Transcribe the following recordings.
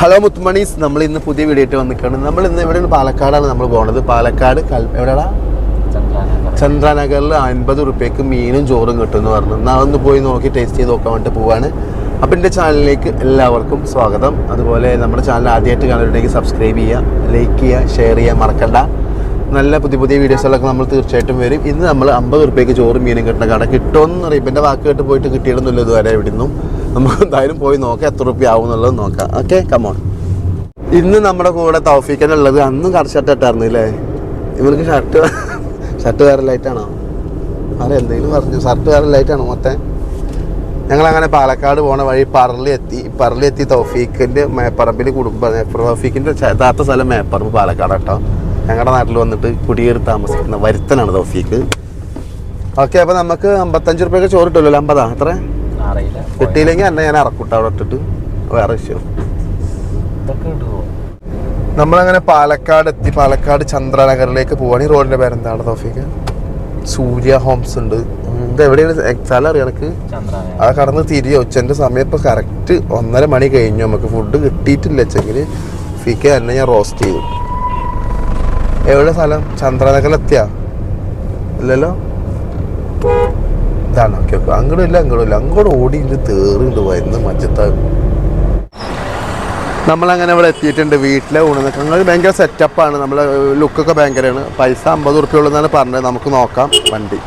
Hello മുത്തുമണീസ് നമ്മൾ ഇന്ന് പുതിയ വീഡിയോ ആയിട്ട് വന്നിക്കാണ് നമ്മൾ ഇന്ന് എവിടെയാണ്? പാലക്കാടാണ് നമ്മൾ പോകുന്നത് പാലക്കാട് കൽ എവിടെയാ ചന്ദ്രനഗറിൽ അൻപത് റുപ്യക്ക് മീനും ചോറും കിട്ടും എന്ന് പറഞ്ഞു. നാളെ ഒന്ന് പോയി നോക്കി ടേസ്റ്റ് ചെയ്ത് നോക്കാൻ വേണ്ടി പോവാണ്. അപ്പം എന്റെ ചാനലിലേക്ക് എല്ലാവർക്കും സ്വാഗതം. അതുപോലെ നമ്മുടെ ചാനൽ ആദ്യമായിട്ട് കാണുന്നുണ്ടെങ്കിൽ സബ്സ്ക്രൈബ് ചെയ്യുക ലൈക്ക് ചെയ്യുക ഷെയർ ചെയ്യുക മറക്കണ്ട. നല്ല പുതിയ പുതിയ വീഡിയോസുകളൊക്കെ നമ്മൾ തീർച്ചയായിട്ടും വരും. ഇന്ന് നമ്മൾ അമ്പത് റുപ്യക്ക് ചോറും മീനും കിട്ടുന്ന കട കിട്ടുമെന്ന് അറിയിപ്പം. എന്റെ വാക്ക് കേട്ട് പോയിട്ട് കിട്ടിയിടുന്നില്ല ഇതുവരെ ഇവിടെ നിന്നും നമുക്ക് എന്തായാലും പോയി നോക്കാം എത്ര റുപ്യ ആവും എന്നുള്ളത് നോക്കാം. ഓക്കെ കമോൺ ഇന്ന് നമ്മുടെ കൂടെ തൗഫീക്കനുള്ളത് അന്നും കറ ഷർട്ട് ഇട്ടായിരുന്നു അല്ലേ ഇവർക്ക് ഷർട്ട് ഷർട്ട് വേറെ ലൈറ്റാണോ അവർ എന്തെങ്കിലും പറഞ്ഞു ഷർട്ട് വേറെ ലൈറ്റാണോ മൊത്തം? ഞങ്ങളങ്ങനെ പാലക്കാട് പോണ വഴി പറളി എത്തി പറളി എത്തി തൗഫീഖിന്റെ മേപ്പറമ്പിൽ കുടുംബം തൗഫീഖിന്റെ യഥാർത്ഥ സ്ഥലം മേപ്പറമ്പ് പാലക്കാട് കേട്ടോ. ഞങ്ങളുടെ നാട്ടിൽ വന്നിട്ട് കുടിയേറി താമസിക്കുന്ന വരുത്തനാണ് തൗഫീഖ്. ഓക്കെ അപ്പോൾ നമുക്ക് അമ്പത്തഞ്ച് റുപ്യൊക്കെ ചോറ് കിട്ടുമല്ലോ അമ്പതാ? അത്ര അറിയില്ല. കിട്ടിയില്ലെങ്കിൽ എന്നെ ഞാൻ ഇറക്കൂട്ട അവിടെ ഇട്ടിട്ട് വേറെ വിഷയം ഇതൊക്കെ ഇടുവോ നമ്മളങ്ങനെ പാലക്കാട് എത്തി പാലക്കാട് ചന്ദ്രനഗറിലേക്ക് പോവാണ്. ഈ റോഡിന്റെ പേരെന്താണ് തോഫിക്ക് സൂര്യ ഹോംസ് ഉണ്ട്. ഇത് എവിടെയാണ്? സ്ഥലം അറിയാം എനിക്ക് ആ കടന്ന് തിരികെ ഉച്ചന്റെ സമയം ഇപ്പോൾ കറക്റ്റ് ഒന്നര മണി കഴിഞ്ഞു. നമുക്ക് ഫുഡ് കിട്ടിയിട്ടില്ല വെച്ചെങ്കിൽ ഫിക്ക തന്നെ ഞാൻ റോസ്റ്റ് ചെയ്തു. എവിടെ സ്ഥലം? ചന്ദ്രനഗറിലെത്തിയാ? ഇല്ലല്ലോ? ഇതാണ് ഓക്കെ ഓക്കെ അങ്ങോട്ടും ഇല്ല അങ്ങോട്ടും ഇല്ല. അങ്ങോട്ട് ഓടിയിട്ട് തേറിണ്ട് വരുന്ന മജ്ജത്താ. നമ്മളങ്ങനെ ഇവിടെ എത്തിയിട്ടുണ്ട് വീട്ടിലെ ഊണ്. ഞങ്ങൾ ഭയങ്കര സെറ്റപ്പാണ് നമ്മളെ ലുക്കൊക്കെ ഭയങ്കരമാണ്. പൈസ അമ്പത് ഉറുപ്പ്യ ഉള്ളതെന്നാണ് പറഞ്ഞത്. നമുക്ക് നോക്കാം. വണ്ടി.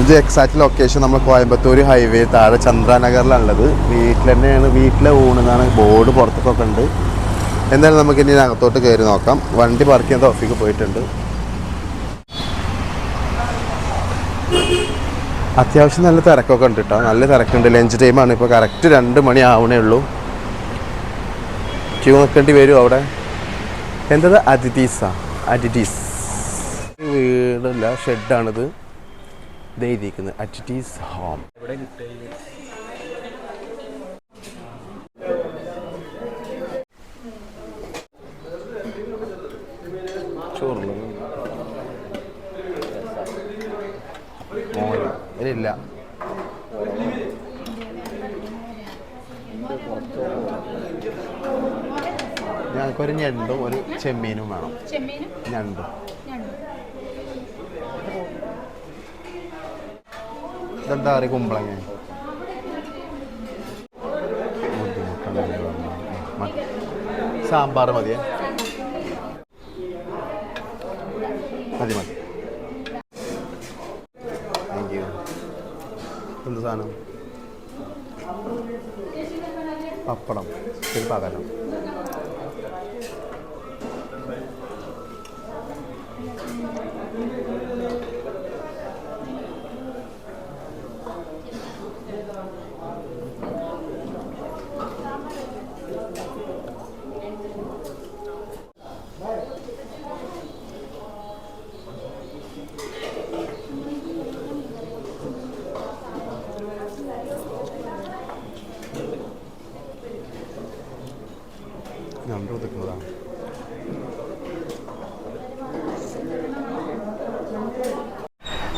ഇത് എക്സാക്ട് ലൊക്കേഷൻ നമ്മൾ കോയമ്പത്തൂർ ഹൈവേ താഴെ ചന്ദ്രാനഗറിലാണുള്ളത്. വീട്ടിൽ തന്നെയാണ് വീട്ടിലെ ഊണെന്നാണ് ബോർഡ് പുറത്തൊക്കെ ഉണ്ട്. എന്തായാലും നമുക്ക് ഇനി അകത്തോട്ട് കയറി നോക്കാം. വണ്ടി പാർക്ക് ചെയ്യാൻ ഓഫീസിൽ പോയിട്ടുണ്ട്. അത്യാവശ്യം നല്ല തിരക്കൊക്കെ ഉണ്ട് കേട്ടോ നല്ല തിരക്കുണ്ട്. ലഞ്ച് ടൈമാണ് ഇപ്പോൾ കറക്റ്റ് രണ്ട് മണി ആവണേ ഉള്ളൂ. ക്യൂ നിൽക്കേണ്ടി വരും അവിടെ. എന്തത്? അതിഥീസാ അതിഥീസ് വീടല്ല. ഷെഡാണിത് ഇത് എഴുതിയിരിക്കുന്നത് അറ്റിറ്റീസ് ഹോം ഞങ്ങൾക്കൊരു ഞണ്ടും ഒരു ചെമ്മീനും വേണം. ഞണ്ടും. ഇതെന്താ പറയുക കുമ്പളങ്ങ? സാമ്പാർ മതിയേ? മതി മതി താങ്ക് യു എന്ത് സാധനം? പപ്പടം. ഒരു പകരം ഞണ്ട് ഒതുക്കുന്നതാണ്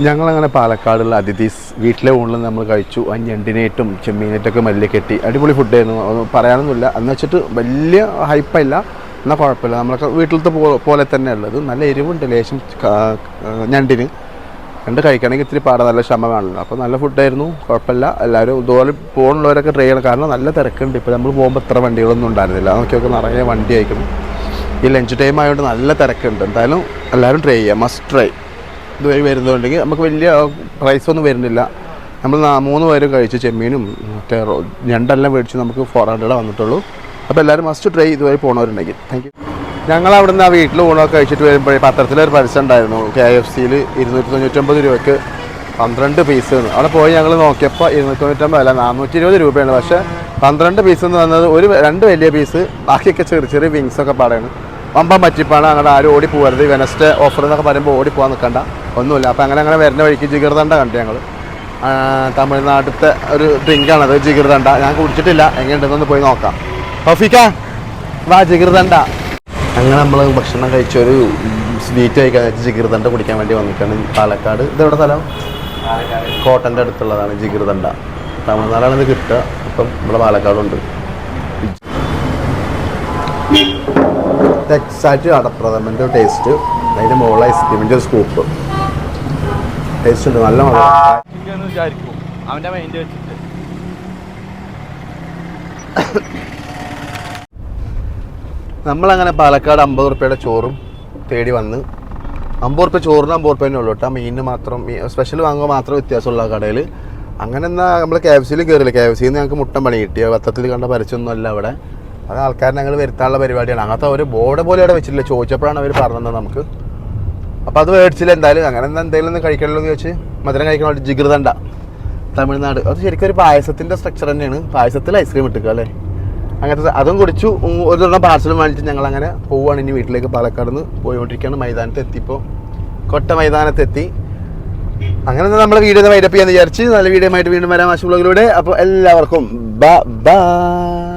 ഞങ്ങളങ്ങനെ പാലക്കാടുള്ള അതിഥീസ് വീട്ടിലെ ഊണിൽ നമ്മൾ കഴിച്ചു. ആ ഞണ്ടിനേറ്റും ചെമ്മീനേറ്റൊക്കെ മല്ലി കെട്ടി അടിപൊളി ഫുഡായിരുന്നു പറയാനൊന്നുമില്ല. എന്ന് വെച്ചിട്ട് വലിയ ഹൈപ്പല്ല എന്നാൽ കുഴപ്പമില്ല. നമ്മളൊക്കെ വീട്ടിലത്തെ പോലെ തന്നെ ഉള്ളത്. നല്ല എരിവുണ്ട് ലേശം ഞണ്ടിന്. രണ്ട് കഴിക്കണമെങ്കിൽ ഇത്തിരി പാട നല്ല ക്ഷമ വേണമല്ലോ. അപ്പോൾ നല്ല ഫുഡായിരുന്നു കുഴപ്പമില്ല. എല്ലാവരും ഇതുപോലെ പോകുന്നുള്ളവരൊക്കെ ട്രൈ കാരണം നല്ല തിരക്കുണ്ട്. ഇപ്പോൾ നമ്മൾ പോകുമ്പോൾ ഇത്ര വണ്ടികളൊന്നും ഉണ്ടായിരുന്നില്ല. നോക്കിയൊക്കെ നിറയെ വണ്ടി അയക്കണം ഈ ലഞ്ച് ടൈം ആയതുകൊണ്ട് നല്ല തിരക്കുണ്ട്. എന്തായാലും എല്ലാവരും ട്രൈ ചെയ്യാം. മസ്റ്റ് ട്രൈ ഇതുവഴി വരുന്നുണ്ടെങ്കിൽ നമുക്ക് വലിയ പ്രൈസ് ഒന്നും വരുന്നില്ല. നമ്മൾ മൂന്ന് പേരും കഴിച്ചു ചെമ്മീനും മറ്റേ ഞണ്ടെല്ലാം മേടിച്ച് നമുക്ക് ഫോർ ഹൺഡ്രഡ് വന്നിട്ടുള്ളൂ. അപ്പോൾ എല്ലാവരും മസ്റ്റ് ട്രൈ ഇതുവരെ പോകണവരുണ്ടെങ്കിൽ താങ്ക് യു ഞങ്ങൾ അവിടെ നിന്ന് ആ വീട്ടിൽ ഊണൊക്കെ കഴിച്ചിട്ട് വരുമ്പോഴേ പത്രത്തിലൊരു പരസ്യം ഉണ്ടായിരുന്നു. കെ എഫ് സിയിൽ ഇരുന്നൂറ്റി തൊണ്ണൂറ്റൊമ്പത് രൂപയ്ക്ക് പന്ത്രണ്ട് പീസ് എന്ന്. അവിടെ പോയി ഞങ്ങൾ നോക്കിയപ്പോൾ ഇരുന്നൂറ്റി തൊണ്ണൂറ്റൊമ്പത് അല്ല നാനൂറ്റി ഇരുപത് രൂപയാണ്. പക്ഷേ പന്ത്രണ്ട് പീസ് എന്ന് പറഞ്ഞത് ഒരു രണ്ട് വലിയ പീസ് ബാക്കിയൊക്കെ ചെറിയ ചെറിയ വിങ്സൊക്കെ പാടാണ്. വമ്പം പറ്റിപ്പാണ്. അങ്ങോട്ട് ആരും ഓടി പോകരുത് വെനസ്ഡേ ഓഫർ എന്നൊക്കെ പറയുമ്പോൾ ഓടി പോകാൻ നിൽക്കണ്ട ഒന്നുമില്ല. അപ്പോൾ അങ്ങനെ അങ്ങനെ വരുന്ന വഴിക്ക് ജിഗർദണ്ട കണ്ടു ഞങ്ങൾ തമിഴ്നാട്ടിലത്തെ ഒരു ഡ്രിങ്കാണത് ജിഗർദണ്ട ഞാൻ കുടിച്ചിട്ടില്ല. എങ്ങനെയുണ്ടെന്നൊന്ന് പോയി നോക്കാം. ഓഫിക്ക വാ ജിഗർദണ്ട അങ്ങനെ നമ്മൾ ഭക്ഷണം കഴിച്ച ഒരു സ്വീറ്റ് കഴിക്കാൻ ജിഗർദണ്ട കുടിക്കാൻ വേണ്ടി വന്നിട്ടാണ് പാലക്കാട്. ഇതെവിടെ സ്ഥലം? കോട്ടന്റെ അടുത്തുള്ളതാണ് ജിഗർദണ്ട തമിഴ്നാടാണ് ഇത് കിട്ടുക. ഇപ്പം നമ്മുടെ പാലക്കാടുണ്ട്. എക്സാക്റ്റ് അടപ്രഥമന്റെ ടേസ്റ്റ് അതിന്റെ മുകളിൽ ഐസ്ക്രീമിന്റെ ഒരു സ്കൂപ്പ് ടേസ്റ്റ് ഉണ്ട് നല്ല വിചാരിക്കും. അവന്റെ മൈൻഡ് വെച്ചിട്ട്. നമ്മളങ്ങനെ പാലക്കാട് അമ്പത് റുപ്യയുടെ ചോറും തേടി വന്ന് അമ്പത് റുപ്യ ചോറിന് അമ്പത് റുപ്യ തന്നെ ഉള്ളൂ കേട്ടോ. മീനിന് മാത്രം സ്പെഷ്യൽ വാങ്ങുമ്പോൾ മാത്രം വ്യത്യാസമുള്ള കടയിൽ അങ്ങനെ എന്നാൽ നമ്മൾ കെ എഫ് സിയിൽ കയറില്ല കെ എഫ് സിയിൽ നിന്ന് ഞങ്ങൾക്ക് മുട്ടൻ പണി കിട്ടിയ വത്തത്തിൽ കണ്ട പരസ്യമൊന്നും അല്ല അവിടെ. അത് ആൾക്കാരെ ഞങ്ങൾ വരുത്താനുള്ള പരിപാടിയാണ്. അങ്ങനത്തെ ഒരു ബോർഡ് പോലെ അവിടെ വെച്ചിട്ടില്ല. ചോദിച്ചപ്പോഴാണ് അവർ പറഞ്ഞത് നമുക്ക്. അപ്പോൾ അത് മേടിച്ചില്ല. എന്തായാലും അങ്ങനെ എന്താ എന്തെങ്കിലും ഒന്ന് കഴിക്കണമല്ലോ എന്ന് ചോദിച്ച് മധുരം കഴിക്കാൻ ജിഗൃതണ്ട തമിഴ്നാട്. അത് ശരിക്കും ഒരു പായസത്തിന്റെ സ്ട്രക്ചർ തന്നെയാണ്. പായസത്തിൽ ഐസ്ക്രീം ഇട്ടുക അല്ലേ? അങ്ങനത്തെ അതും കുടിച്ചു. ഒരു തവണ പാർസലും വാങ്ങിച്ച് ഞങ്ങൾ അങ്ങനെ പോവുകയാണ്. ഇനി വീട്ടിലേക്ക് പാലക്കാട് നിന്ന് പോയിക്കൊണ്ടിരിക്കുകയാണ്. മൈതാനത്ത് എത്തിയപ്പോൾ കൊട്ട മൈതാനത്തെത്തി അങ്ങനെ നമ്മൾ വീഡിയോ വൈഡപ്പ് ചെയ്യാൻ വിചാരിച്ച് നല്ല വീഡിയോ ആയിട്ട് വീണ്ടും വരാം ആശുപത്രികളിലൂടെ അപ്പോൾ എല്ലാവർക്കും ബ ബൈ